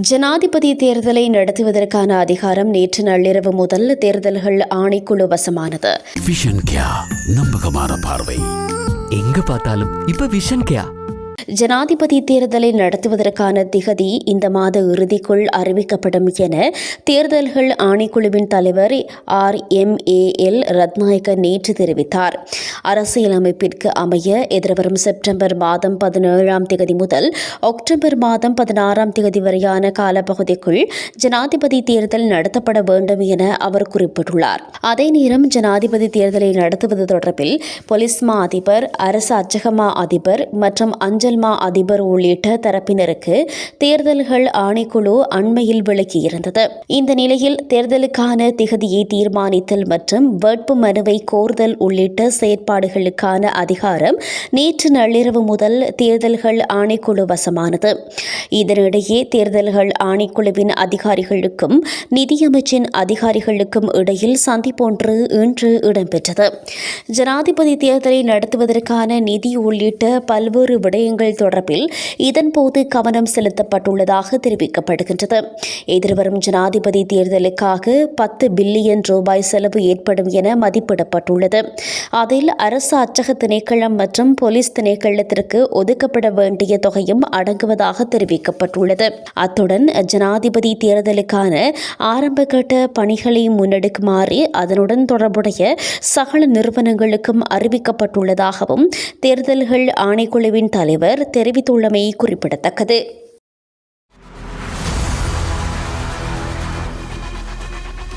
ஜனாதிபதி தேர்தலை நடத்துவதற்கான அதிகாரம் நேற்று நள்ளிரவு முதல் தேர்தல்கள் ஆணைக்குழு வசமானது. நம்பகமான பார்வை. எங்க பார்த்தாலும் இப்ப விஷன் கேயா ஜனாதிபதி தேர்தலை நடத்துவதற்கான திகதி இந்த மாத இறுதிக்குள் அறிவிக்கப்படும் என தேர்தல்கள் ஆணைக்குழுவின் தலைவர் R M A L Rathnayake நேற்று தெரிவித்தார். அரசியலமைப்பிற்கு அமைய எதிர்வரும் செப்டம்பர் மாதம் பதினேழாம் தேதி முதல் அக்டோபர் மாதம் பதினாறாம் தேதி வரையான காலப்பகுதிக்குள் ஜனாதிபதி தேர்தல் நடத்தப்பட வேண்டும் என அவர் குறிப்பிட்டுள்ளார். அதே நேரம் ஜனாதிபதி தேர்தலை நடத்துவது தொடர்பில் பொலிஸ்மா மா அதிபர் அரசு அச்சகமா அதிபர் மற்றும் அஞ்சல் மா அதிபர் உள்ளிட்ட தரப்பினருக்கு தேர்தல்கள் ஆணைக்குழு அண்மையில் விளக்கியிருந்தது. இந்த நிலையில் தேர்தலுக்கான திகதியை தீர்மானித்தல் மற்றும் வேட்பு மனுவை கோர்தல் உள்ளிட்ட செயற்பாடு செயற்பாடுகளுக்கான அதிகாரம் நேற்று நள்ளிரவு முதல் தேர்தல்கள் ஆணைக்குழு வசமானது. இதனிடையே தேர்தல்கள் ஆணைக்குழுவின் அதிகாரிகளுக்கும் நிதியமைச்சின் அதிகாரிகளுக்கும் இடையில் சந்திப்பொன்று இன்று இடம்பெற்றது. ஜனாதிபதி தேர்தலை நடத்துவதற்கான நிதி உள்ளிட்ட பல்வேறு விடயங்கள் தொடர்பில் இதன்போது கவனம் செலுத்தப்பட்டுள்ளதாக தெரிவிக்கப்படுகின்றது. எதிர்வரும் ஜனாதிபதி தேர்தலுக்காக பத்து பில்லியன் ரூபாய் செலவு ஏற்படும் என மதிப்பிடப்பட்டுள்ளது. அதில் அரசு அச்சக திணைக்களம் மற்றும் போலீஸ் திணைக்களத்திற்கு ஒதுக்கப்பட வேண்டிய தொகையும் அடங்குவதாக தெரிவிக்கப்பட்டுள்ளது. அத்துடன் ஜனாதிபதி தேர்தலுக்கான ஆரம்பகட்ட பணிகளை முன்னெடுக்குமாறு அதனுடன் தொடர்புடைய சகல நிறுவனங்களுக்கும் அறிவிக்கப்பட்டுள்ளதாகவும் தேர்தல்கள் ஆணைக்குழுவின் தலைவர் தெரிவித்துள்ளமை குறிப்பிடத்தக்கது.